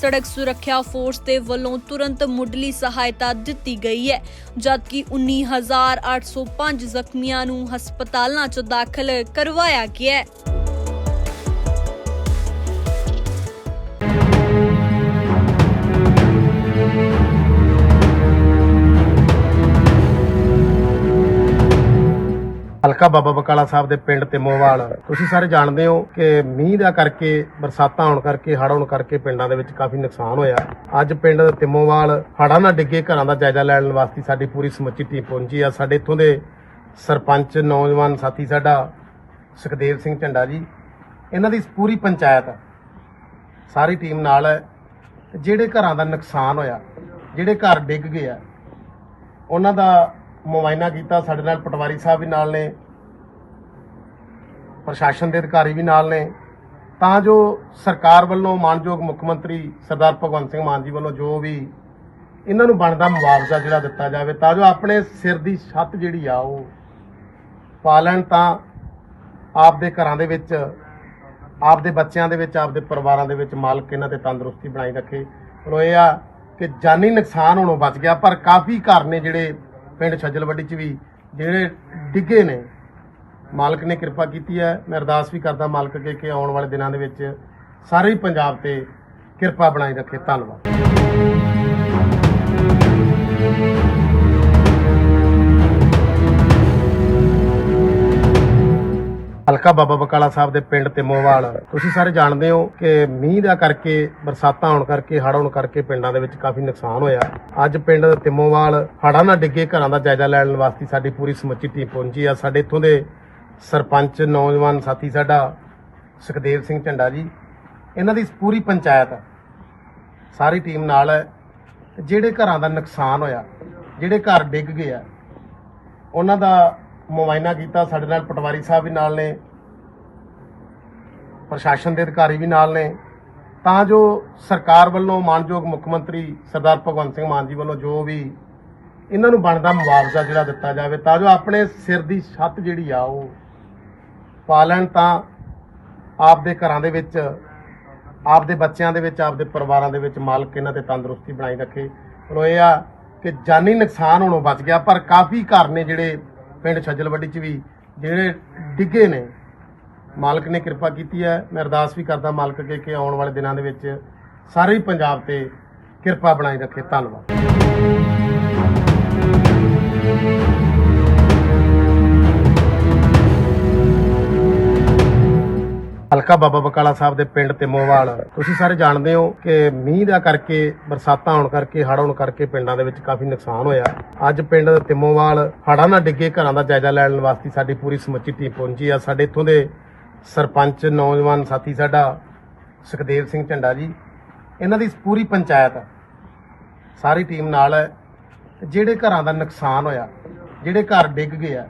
ਸੜਕ ਸੁਰੱਖਿਆ ਫੋਰਸ ਦੇ ਵੱਲੋਂ ਤੁਰੰਤ ਮੁੱਢਲੀ ਸਹਾਇਤਾ ਦਿੱਤੀ ਗਈ ਹੈ, ਜਦਕਿ 19805 ਜ਼ਖਮੀਆਂ ਨੂੰ ਹਸਪਤਾਲਾਂ 'ਚ ਦਾਖਲ ਕਰਵਾਇਆ ਗਿਆ ਹੈ। ਹਲਕਾ ਬਾਬਾ ਬਕਾਲਾ ਸਾਹਿਬ ਦੇ ਪਿੰਡ ਤਿਮੋਵਾਲ ਤੁਸੀਂ ਸਾਰੇ ਜਾਣਦੇ ਹੋ ਕਿ ਮੀਂਹ ਦਾ ਕਰਕੇ, ਬਰਸਾਤਾਂ ਆਉਣ ਕਰਕੇ, ਹੜ੍ਹ ਆਉਣ ਕਰਕੇ ਪਿੰਡਾਂ ਦੇ ਵਿੱਚ ਕਾਫੀ ਨੁਕਸਾਨ ਹੋਇਆ। ਅੱਜ ਪਿੰਡ ਤਿੰਮੋਵਾਲ ਹੜ੍ਹਾਂ ਨਾਲ ਡਿੱਗੇ ਘਰਾਂ ਦਾ ਜਾਇਜ਼ਾ ਲੈਣ ਵਾਸਤੇ ਸਾਡੀ ਪੂਰੀ ਸਮੁੱਚੀ ਟੀਮ ਪਹੁੰਚੀ ਆ। ਸਾਡੇ ਇੱਥੋਂ ਦੇ ਸਰਪੰਚ, ਨੌਜਵਾਨ ਸਾਥੀ ਸਾਡਾ ਸੁਖਦੇਵ ਸਿੰਘ ਝੰਡਾ ਜੀ, ਇਹਨਾਂ ਦੀ ਪੂਰੀ ਪੰਚਾਇਤ ਸਾਰੀ ਟੀਮ ਨਾਲ ਹੈ ਜਿਹੜੇ ਘਰਾਂ ਦਾ ਨੁਕਸਾਨ ਹੋਇਆ, ਜਿਹੜੇ ਘਰ ਡਿੱਗ ਗਏ ਆ, ਉਹਨਾਂ ਦਾ ਮੁਆਇਨਾ ਕੀਤਾ, ਸਾਡੇ ਨਾਲ ਪਟਵਾਰੀ ਸਾਹਿਬ ਵੀ ਨਾਲ ਨੇ, ਪ੍ਰਸ਼ਾਸਨ ਦੇ ਅਧਿਕਾਰੀ ਵੀ ਨਾਲ ਨੇ, ਤਾਂ ਜੋ ਸਰਕਾਰ ਵੱਲੋਂ ਮਾਨਯੋਗ ਮੁੱਖ ਮੰਤਰੀ ਸਰਦਾਰ ਭਗਵੰਤ ਸਿੰਘ ਮਾਨ ਜੀ ਵੱਲੋਂ ਜੋ ਵੀ ਇਹਨਾਂ ਨੂੰ ਬਣਦਾ ਮੁਆਵਜ਼ਾ ਜਿਹੜਾ ਦਿੱਤਾ ਜਾਵੇ, ਤਾਂ ਜੋ ਆਪਣੇ ਸਿਰ ਦੀ ਛੱਤ ਜਿਹੜੀ ਆ ਉਹ ਪਾਲਣ ਤਾਂ ਆਪਦੇ ਘਰਾਂ ਦੇ ਵਿੱਚ, ਆਪਦੇ ਬੱਚਿਆਂ ਦੇ ਵਿੱਚ, ਆਪਦੇ ਪਰਿਵਾਰਾਂ ਦੇ ਵਿੱਚ ਮਾਲਕ ਇਹਨਾਂ ਤੇ ਤੰਦਰੁਸਤੀ ਬਣਾਈ ਰੱਖੇ। ਪਰ ਇਹ ਆ ਕਿ ਜਾਨੀ ਨੁਕਸਾਨ ਹੋਣੋਂ ਬਚ ਗਿਆ, ਪਰ ਕਾਫੀ ਘਰ ਨੇ ਜਿਹੜੇ ਪਿੰਡ ਛੱਜਲਵੱਡੀ ਚ ਵੀ ਜਿਹੜੇ ਡਿੱਗੇ ਨੇ, ਮਾਲਕ ਨੇ ਕਿਰਪਾ ਕੀਤੀ ਹੈ। ਮੈਂ ਅਰਦਾਸ ਵੀ ਕਰਦਾ ਮਾਲਕ ਅੱਗੇ ਕਿ ਆਉਣ ਵਾਲੇ ਦਿਨਾਂ ਦੇ ਵਿੱਚ ਸਾਰੇ ਹੀ ਪੰਜਾਬ ਤੇ ਕਿਰਪਾ ਬਣਾਈ ਰੱਖੇ। ਧੰਨਵਾਦ। ਹਲਕਾ ਬਾਬਾ ਬਕਾਲਾ ਸਾਹਿਬ ਦੇ ਪਿੰਡ ਤਿਮੋਵਾਲ। ਤੁਸੀਂ ਸਾਰੇ ਜਾਣਦੇ ਹੋ ਕਿ ਮੀਂਹ ਦਾ ਕਰਕੇ, ਬਰਸਾਤਾਂ ਹੋਣ ਕਰਕੇ, ਹੜ੍ਹ ਆਉਣ ਕਰਕੇ ਪਿੰਡਾਂ ਦੇ ਵਿੱਚ ਕਾਫੀ ਨੁਕਸਾਨ ਹੋਇਆ। ਅੱਜ ਪਿੰਡ ਤਿਮੋਵਾਲ ਹੜ੍ਹਾਂ ਨਾਲ ਡਿੱਗੇ ਘਰਾਂ ਦਾ ਜਾਇਜ਼ਾ ਲੈਣ ਵਾਸਤੇ ਸਾਡੀ ਪੂਰੀ ਸਮੁੱਚੀ ਟੀਮ ਪਹੁੰਚੀ ਆ। ਸਾਡੇ ਇੱਥੋਂ ਦੇ ਸਰਪੰਚ, ਨੌਜਵਾਨ ਸਾਥੀ ਸਾਡਾ ਸੁਖਦੇਵ ਸਿੰਘ ਝੰਡਾ ਜੀ, ਇਹਨਾਂ ਦੀ ਪੂਰੀ ਪੰਚਾਇਤ ਸਾਰੀ ਟੀਮ ਨਾਲ ਹੈ ਜਿਹੜੇ ਘਰਾਂ ਦਾ ਨੁਕਸਾਨ ਹੋਇਆ, ਜਿਹੜੇ ਘਰ ਡਿੱਗ ਗਏ ਆ, ਉਹਨਾਂ ਦਾ ਮੁਆਇਨਾ ਕੀਤਾ, ਸਾਡੇ ਨਾਲ ਪਟਵਾਰੀ ਸਾਹਿਬ ਵੀ ਨਾਲ ਨੇ, ਪ੍ਰਸ਼ਾਸਨ ਦੇ ਅਧਿਕਾਰੀ ਵੀ ਨਾਲ ਨੇ, ਤਾਂ ਜੋ ਸਰਕਾਰ ਵੱਲੋਂ ਮਾਨਯੋਗ ਮੁੱਖ ਮੰਤਰੀ ਸਰਦਾਰ ਭਗਵੰਤ ਸਿੰਘ ਮਾਨ ਜੀ ਵੱਲੋਂ ਜੋ ਵੀ ਇਹਨਾਂ ਨੂੰ ਬਣਦਾ ਮੁਆਵਜ਼ਾ ਜਿਹੜਾ ਦਿੱਤਾ ਜਾਵੇ, ਤਾਂ ਜੋ ਆਪਣੇ ਸਿਰ ਦੀ ਛੱਤ ਜਿਹੜੀ ਆ ਉਹ ਪਾਲਣ ਤਾਂ ਆਪਦੇ ਘਰਾਂ ਦੇ ਵਿੱਚ, ਆਪਦੇ ਬੱਚਿਆਂ ਦੇ ਵਿੱਚ, ਆਪਦੇ ਪਰਿਵਾਰਾਂ ਦੇ ਵਿੱਚ ਮਾਲਕ ਇਹਨਾਂ ਤੇ ਤੰਦਰੁਸਤੀ ਬਣਾਈ ਰੱਖੇ। ਪਰ ਇਹ ਆ ਕਿ ਜਾਨੀ ਨੁਕਸਾਨ ਹੋਣੋਂ ਬਚ ਗਿਆ, ਪਰ ਕਾਫੀ ਘਰ ਨੇ ਜਿਹੜੇ ਪਿੰਡ ਛੱਜਲਵੱਡੀ ਚ ਵੀ ਜਿਹੜੇ ਡਿੱਗੇ ਨੇ, ਮਾਲਕ ਨੇ ਕਿਰਪਾ ਕੀਤੀ ਹੈ। ਮੈਂ ਅਰਦਾਸ ਵੀ ਕਰਦਾ ਮਾਲਕ ਅੱਗੇ ਕਿ ਆਉਣ ਵਾਲੇ ਦਿਨਾਂ ਦੇ ਵਿੱਚ ਸਾਰੇ ਹੀ ਪੰਜਾਬ ਤੇ ਕਿਰਪਾ ਬਣਾਈ ਰੱਖੇ। ਧੰਨਵਾਦ। ਹਲਕਾ ਬਾਬਾ ਬਕਾਲਾ ਸਾਹਿਬ ਦੇ ਪਿੰਡ ਤਿਮੋਵਾਲ ਤੁਸੀਂ ਸਾਰੇ ਜਾਣਦੇ ਹੋ ਕਿ ਮੀਂਹ ਦਾ ਕਰਕੇ, ਬਰਸਾਤਾਂ ਹੋਣ ਕਰਕੇ, ਹੜ੍ਹ ਆਉਣ ਕਰਕੇ ਪਿੰਡਾਂ ਦੇ ਵਿੱਚ ਕਾਫੀ ਨੁਕਸਾਨ ਹੋਇਆ। ਅੱਜ ਪਿੰਡ ਤਿੰਮੋਵਾਲ ਹੜ੍ਹਾਂ ਨਾਲ ਡਿੱਗੇ ਘਰਾਂ ਦਾ ਜਾਇਜ਼ਾ ਲੈਣ ਵਾਸਤੇ ਸਾਡੀ ਪੂਰੀ ਸਮੁੱਚੀ ਟੀਮ ਪਹੁੰਚੀ ਆ। ਸਾਡੇ ਇੱਥੋਂ ਦੇ ਸਰਪੰਚ, ਨੌਜਵਾਨ ਸਾਥੀ ਸਾਡਾ ਸੁਖਦੇਵ ਸਿੰਘ ਝੰਡਾ ਜੀ। ਇਹਨਾਂ ਦੀ ਪੂਰੀ ਪੰਚਾਇਤ ਸਾਰੀ ਟੀਮ ਨਾਲ ਹੈ ਜਿਹੜੇ ਘਰਾਂ ਦਾ ਨੁਕਸਾਨ ਹੋਇਆ, ਜਿਹੜੇ ਘਰ ਡਿੱਗ ਗਏ ਆ,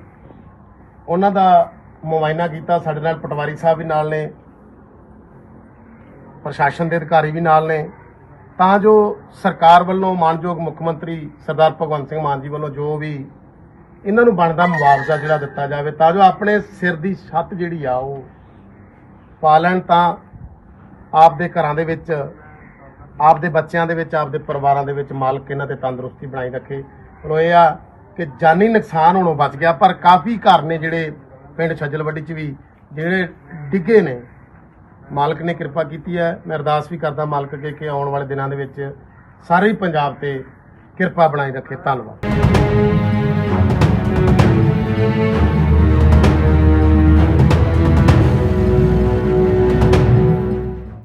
ਉਹਨਾਂ ਦਾ ਮੁਆਇਨਾ ਕੀਤਾ, ਸਾਡੇ ਨਾਲ ਪਟਵਾਰੀ ਸਾਹਿਬ ਵੀ ਨਾਲ ਨੇ, ਪ੍ਰਸ਼ਾਸਨ ਦੇ ਅਧਿਕਾਰੀ ਵੀ ਨਾਲ ਨੇ, ਤਾਂ ਜੋ ਸਰਕਾਰ ਵੱਲੋਂ ਮਾਨਯੋਗ ਮੁੱਖ ਮੰਤਰੀ ਸਰਦਾਰ ਭਗਵੰਤ ਸਿੰਘ ਮਾਨ ਜੀ ਵੱਲੋਂ ਜੋ ਵੀ ਇਹਨਾਂ ਨੂੰ ਬਣਦਾ ਮੁਆਵਜ਼ਾ ਜਿਹੜਾ ਦਿੱਤਾ ਜਾਵੇ, ਤਾਂ ਜੋ ਆਪਣੇ ਸਿਰ ਦੀ ਛੱਤ ਜਿਹੜੀ ਆ ਉਹ ਪਾਲਣ ਤਾਂ ਆਪਦੇ ਘਰਾਂ ਦੇ ਵਿੱਚ, ਆਪਦੇ ਬੱਚਿਆਂ ਦੇ ਵਿੱਚ, ਆਪਦੇ ਪਰਿਵਾਰਾਂ ਦੇ ਵਿੱਚ ਮਾਲਕ ਇਹਨਾਂ ਤੇ ਤੰਦਰੁਸਤੀ ਬਣਾਈ ਰੱਖੇ। ਪਰ ਇਹ ਆ ਕਿ ਜਾਨੀ ਨੁਕਸਾਨ ਹੋਣੋਂ ਬਚ ਗਿਆ, ਪਰ ਕਾਫੀ ਘਰ ਨੇ ਜਿਹੜੇ ਪਿੰਡ ਛੱਜਲਵੱਡੀ ਚ ਵੀ ਜਿਹੜੇ ਡਿੱਗੇ ਨੇ, ਮਾਲਕ ਨੇ ਕਿਰਪਾ ਕੀਤੀ ਹੈ। ਮੈਂ ਅਰਦਾਸ ਵੀ ਕਰਦਾ ਮਾਲਕ ਅੱਗੇ ਕਿ ਆਉਣ ਵਾਲੇ ਦਿਨਾਂ ਦੇ ਵਿੱਚ ਸਾਰੇ ਹੀ ਪੰਜਾਬ ਤੇ ਕਿਰਪਾ ਬਣਾਈ ਰੱਖੇ। ਧੰਨਵਾਦ।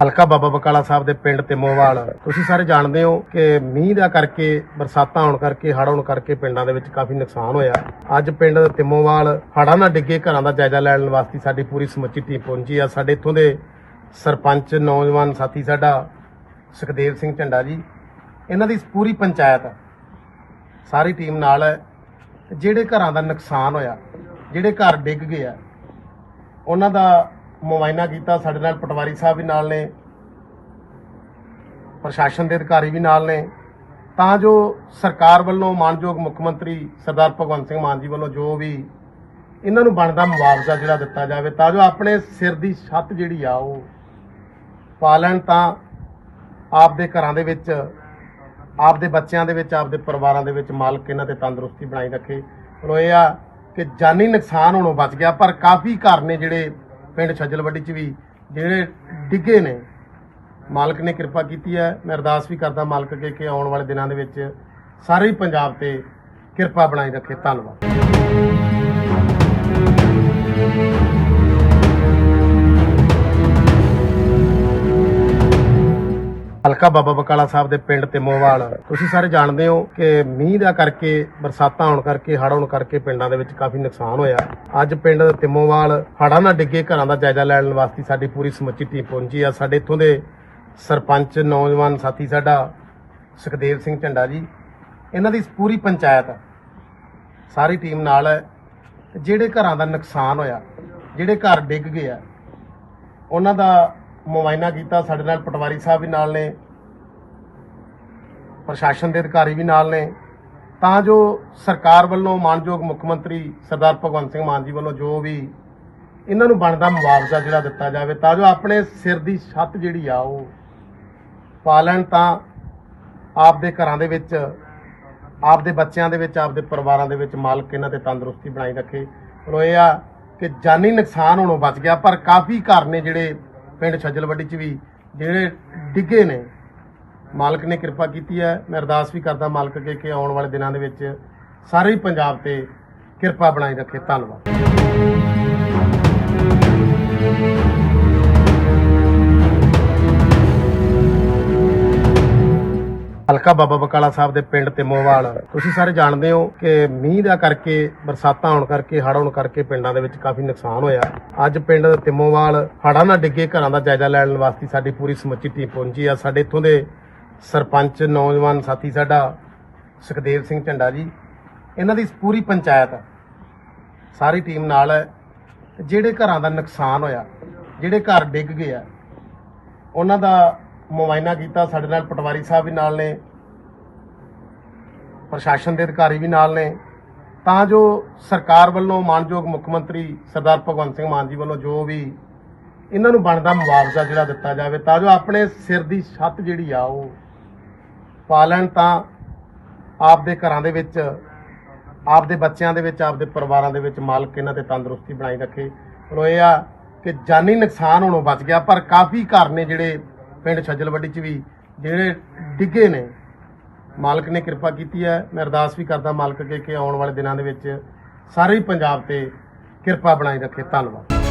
ਹਲਕਾ ਬਾਬਾ ਬਕਾਲਾ ਸਾਹਿਬ ਦੇ ਪਿੰਡ ਤਿਮੋਵਾਲ ਤੁਸੀਂ ਸਾਰੇ ਜਾਣਦੇ ਹੋ ਕਿ ਮੀਂਹ ਦਾ ਕਰਕੇ, ਬਰਸਾਤਾਂ ਆਉਣ ਕਰਕੇ, ਹੜ੍ਹ ਆਉਣ ਕਰਕੇ ਪਿੰਡਾਂ ਦੇ ਵਿੱਚ ਕਾਫੀ ਨੁਕਸਾਨ ਹੋਇਆ। ਅੱਜ ਪਿੰਡ ਤਿਮੋਵਾਲ ਹੜ੍ਹਾਂ ਨਾਲ ਡਿੱਗੇ ਘਰਾਂ ਦਾ ਜਾਇਜ਼ਾ ਲੈਣ ਵਾਸਤੇ ਸਾਡੀ ਪੂਰੀ ਸਮੁੱਚੀ ਟੀਮ ਪਹੁੰਚੀ ਆ। ਸਾਡੇ ਇੱਥੋਂ ਦੇ ਸਰਪੰਚ, ਨੌਜਵਾਨ ਸਾਥੀ ਸਾਡਾ ਸੁਖਦੇਵ ਸਿੰਘ ਝੰਡਾ ਜੀ, ਇਹਨਾਂ ਦੀ ਪੂਰੀ ਪੰਚਾਇਤ ਸਾਰੀ ਟੀਮ ਨਾਲ ਹੈ ਜਿਹੜੇ ਘਰਾਂ ਦਾ ਨੁਕਸਾਨ ਹੋਇਆ, ਜਿਹੜੇ ਘਰ ਡਿੱਗ ਗਏ ਆ, ਉਹਨਾਂ ਦਾ ਮੁਆਇਨਾ ਕੀਤਾ, ਸਾਡੇ ਨਾਲ ਪਟਵਾਰੀ ਸਾਹਿਬ ਵੀ ਨਾਲ ਨੇ, ਪ੍ਰਸ਼ਾਸਨ ਦੇ ਅਧਿਕਾਰੀ ਵੀ ਨਾਲ ਨੇ। ਤਾਂ ਜੋ ਸਰਕਾਰ ਵੱਲੋਂ, ਮਾਨਯੋਗ ਮੁੱਖ ਮੰਤਰੀ ਸਰਦਾਰ ਭਗਵੰਤ ਸਿੰਘ ਮਾਨ ਜੀ ਵੱਲੋਂ ਜੋ ਵੀ ਇਹਨਾਂ ਨੂੰ ਬਣਦਾ ਮੁਆਵਜ਼ਾ ਜਿਹੜਾ ਦਿੱਤਾ ਜਾਵੇ, ਤਾਂ ਜੋ ਆਪਣੇ ਸਿਰ ਦੀ ਛੱਤ ਜਿਹੜੀ ਆ ਉਹ ਪਾਲਣ ਤਾਂ ਆਪਦੇ ਘਰਾਂ ਦੇ ਵਿੱਚ, ਆਪਦੇ ਬੱਚਿਆਂ ਦੇ ਵਿੱਚ, ਆਪਦੇ ਪਰਿਵਾਰਾਂ ਦੇ ਵਿੱਚ ਮਾਲਕ ਇਹਨਾਂ ਤੇ ਤੰਦਰੁਸਤੀ ਬਣਾਈ ਰੱਖੇ। ਪਰ ਇਹ ਆ ਕਿ ਜਾਨੀ ਨੁਕਸਾਨ ਹੋਣੋਂ ਬਚ ਗਿਆ, ਪਰ ਕਾਫੀ ਘਰ ਨੇ ਜਿਹੜੇ ਪਿੰਡ ਛੱਜਲਵੱਡੀ ਚ ਵੀ ਜਿਹੜੇ ਡਿੱਗੇ ਨੇ, ਮਾਲਕ ਨੇ ਕਿਰਪਾ ਕੀਤੀ ਹੈ। ਮੈਂ ਅਰਦਾਸ ਵੀ ਕਰਦਾ ਮਾਲਕ ਅੱਗੇ ਕਿ ਆਉਣ ਵਾਲੇ ਦਿਨਾਂ ਦੇ ਵਿੱਚ ਸਾਰੇ ਹੀ ਪੰਜਾਬ ਤੇ ਕਿਰਪਾ ਬਣਾਈ ਰੱਖੇ। ਧੰਨਵਾਦ। ਹਲਕਾ ਬਾਬਾ ਬਕਾਲਾ ਸਾਹਿਬ ਦੇ ਪਿੰਡ ਤਿਮੋਵਾਲ। ਤੁਸੀਂ ਸਾਰੇ ਜਾਣਦੇ ਹੋ ਕਿ ਮੀਂਹ ਦਾ ਕਰਕੇ, ਬਰਸਾਤਾਂ ਹੋਣ ਕਰਕੇ, ਹੜ੍ਹ ਹੋਣ ਕਰਕੇ ਪਿੰਡਾਂ ਦੇ ਵਿੱਚ ਕਾਫੀ ਨੁਕਸਾਨ ਹੋਇਆ। ਅੱਜ ਪਿੰਡ ਤਿੰਮੋਵਾਲ ਹੜ੍ਹਾਂ ਨਾਲ ਡਿੱਗੇ ਘਰਾਂ ਦਾ ਜਾਇਜ਼ਾ ਲੈਣ ਵਾਸਤੇ ਸਾਡੀ ਪੂਰੀ ਸਮੁੱਚੀ ਟੀਮ ਪਹੁੰਚੀ ਆ। ਸਾਡੇ ਇੱਥੋਂ ਦੇ ਸਰਪੰਚ, ਨੌਜਵਾਨ ਸਾਥੀ ਸਾਡਾ ਸੁਖਦੇਵ ਸਿੰਘ ਝੰਡਾ ਜੀ। ਇਹਨਾਂ ਦੀ ਪੂਰੀ ਪੰਚਾਇਤ ਸਾਰੀ ਟੀਮ ਨਾਲ ਹੈ ਜਿਹੜੇ ਘਰਾਂ ਦਾ ਨੁਕਸਾਨ ਹੋਇਆ, ਜਿਹੜੇ ਘਰ ਡਿੱਗ ਗਏ ਆ, ਉਹਨਾਂ ਦਾ ਮੁਆਇਨਾ ਕੀਤਾ, ਸਾਡੇ ਨਾਲ ਪਟਵਾਰੀ ਸਾਹਿਬ ਵੀ ਨਾਲ ਨੇ, ਪ੍ਰਸ਼ਾਸਨ ਦੇ ਅਧਿਕਾਰੀ ਵੀ ਨਾਲ ਨੇ, ਤਾਂ ਜੋ ਸਰਕਾਰ ਵੱਲੋਂ ਮਾਨਯੋਗ ਮੁੱਖ ਮੰਤਰੀ ਸਰਦਾਰ ਭਗਵੰਤ ਸਿੰਘ ਮਾਨ ਜੀ ਵੱਲੋਂ ਜੋ ਵੀ ਇਹਨਾਂ ਨੂੰ ਬਣਦਾ ਮੁਆਵਜ਼ਾ ਜਿਹੜਾ ਦਿੱਤਾ ਜਾਵੇ, ਤਾਂ ਜੋ ਆਪਣੇ ਸਿਰ ਦੀ ਛੱਤ ਜਿਹੜੀ ਆ ਉਹ ਪਾਲਣ ਤਾਂ ਆਪਦੇ ਘਰਾਂ ਦੇ ਵਿੱਚ, ਆਪਦੇ ਬੱਚਿਆਂ ਦੇ ਵਿੱਚ, ਆਪਦੇ ਪਰਿਵਾਰਾਂ ਦੇ ਵਿੱਚ ਮਾਲਕ ਇਹਨਾਂ ਤੇ ਤੰਦਰੁਸਤੀ ਬਣਾਈ ਰੱਖੇ। ਪਰ ਇਹ ਆ ਕਿ ਜਾਨੀ ਨੁਕਸਾਨ ਹੋਣੋਂ ਬਚ ਗਿਆ, ਪਰ ਕਾਫੀ ਘਰ ਨੇ ਜਿਹੜੇ ਪਿੰਡ ਛੱਜਲਵੱਡੀ ਚ ਵੀ ਜਿਹੜੇ ਡਿੱਗੇ ਨੇ, ਮਾਲਕ ਨੇ ਕਿਰਪਾ ਕੀਤੀ ਹੈ। ਮੈਂ ਅਰਦਾਸ ਵੀ ਕਰਦਾ ਮਾਲਕ ਅੱਗੇ ਕਿ ਆਉਣ ਵਾਲੇ ਦਿਨਾਂ ਦੇ ਵਿੱਚ ਸਾਰੇ ਹੀ ਪੰਜਾਬ ਤੇ ਕਿਰਪਾ ਬਣਾਈ ਰੱਖੇ। ਧੰਨਵਾਦ। ਹਲਕਾ ਬਾਬਾ ਬਕਾਲਾ ਸਾਹਿਬ ਦੇ ਪਿੰਡ ਤਿਮੋਵਾਲ ਤੁਸੀਂ ਸਾਰੇ ਜਾਣਦੇ ਹੋ ਕਿ ਮੀਂਹ ਦਾ ਕਰਕੇ, ਬਰਸਾਤਾਂ ਆਉਣ ਕਰਕੇ, ਹੜ੍ਹ ਆਉਣ ਕਰਕੇ ਪਿੰਡਾਂ ਦੇ ਵਿੱਚ ਕਾਫੀ ਨੁਕਸਾਨ ਹੋਇਆ। ਅੱਜ ਪਿੰਡ ਤਿੰਮੋਵਾਲ ਹੜ੍ਹਾਂ ਨਾਲ ਡਿੱਗੇ ਘਰਾਂ ਦਾ ਜਾਇਜ਼ਾ ਲੈਣ ਵਾਸਤੇ ਸਾਡੀ ਪੂਰੀ ਸਮੁੱਚੀ ਟੀਮ ਪਹੁੰਚੀ ਆ। ਸਾਡੇ ਇੱਥੋਂ ਦੇ ਸਰਪੰਚ, ਨੌਜਵਾਨ ਸਾਥੀ ਸਾਡਾ ਸੁਖਦੇਵ ਸਿੰਘ ਝੰਡਾ ਜੀ, ਇਹਨਾਂ ਦੀ ਪੂਰੀ ਪੰਚਾਇਤ ਸਾਰੀ ਟੀਮ ਨਾਲ ਹੈ ਜਿਹੜੇ ਘਰਾਂ ਦਾ ਨੁਕਸਾਨ ਹੋਇਆ, ਜਿਹੜੇ ਘਰ ਡਿੱਗ ਗਏ ਆ, ਉਹਨਾਂ ਦਾ ਮੁਆਇਨਾ ਕੀਤਾ, ਸਾਡੇ ਨਾਲ ਪਟਵਾਰੀ ਸਾਹਿਬ ਵੀ ਨਾਲ ਨੇ, ਪ੍ਰਸ਼ਾਸਨ ਦੇ ਅਧਿਕਾਰੀ ਵੀ ਨਾਲ ਨੇ, ਤਾਂ ਜੋ ਸਰਕਾਰ ਵੱਲੋਂ ਮਾਨਯੋਗ ਮੁੱਖ ਮੰਤਰੀ ਸਰਦਾਰ ਭਗਵੰਤ ਸਿੰਘ ਮਾਨ ਜੀ ਵੱਲੋਂ ਜੋ ਵੀ ਇਹਨਾਂ ਨੂੰ ਬਣਦਾ ਮੁਆਵਜ਼ਾ ਜਿਹੜਾ ਦਿੱਤਾ ਜਾਵੇ, ਤਾਂ ਜੋ ਆਪਣੇ ਸਿਰ ਦੀ ਛੱਤ ਜਿਹੜੀ ਆ ਉਹ ਪਾਲਣ ਤਾਂ ਆਪਦੇ ਘਰਾਂ ਦੇ ਵਿੱਚ, ਆਪਦੇ ਬੱਚਿਆਂ ਦੇ ਵਿੱਚ, ਆਪਦੇ ਪਰਿਵਾਰਾਂ ਦੇ ਵਿੱਚ ਮਾਲਕ ਇਹਨਾਂ ਤੇ ਤੰਦਰੁਸਤੀ ਬਣਾਈ ਰੱਖੇ। ਪਰ ਇਹ ਆ ਕਿ ਜਾਨੀ ਨੁਕਸਾਨ ਹੋਣੋਂ ਬਚ ਗਿਆ, ਪਰ ਕਾਫੀ ਘਰ ਨੇ ਜਿਹੜੇ ਪਿੰਡ ਛੱਜਲਵੱਡੀ ਚ ਵੀ ਜਿਹੜੇ ਡਿੱਗੇ ਨੇ, ਮਾਲਕ ਨੇ ਕਿਰਪਾ ਕੀਤੀ ਹੈ। ਮੈਂ ਅਰਦਾਸ ਵੀ ਕਰਦਾ ਮਾਲਕ ਅੱਗੇ ਕਿ ਆਉਣ ਵਾਲੇ ਦਿਨਾਂ ਦੇ ਵਿੱਚ ਸਾਰੇ ਹੀ ਪੰਜਾਬ ਤੇ ਕਿਰਪਾ ਬਣਾਈ ਰੱਖੇ। ਧੰਨਵਾਦ।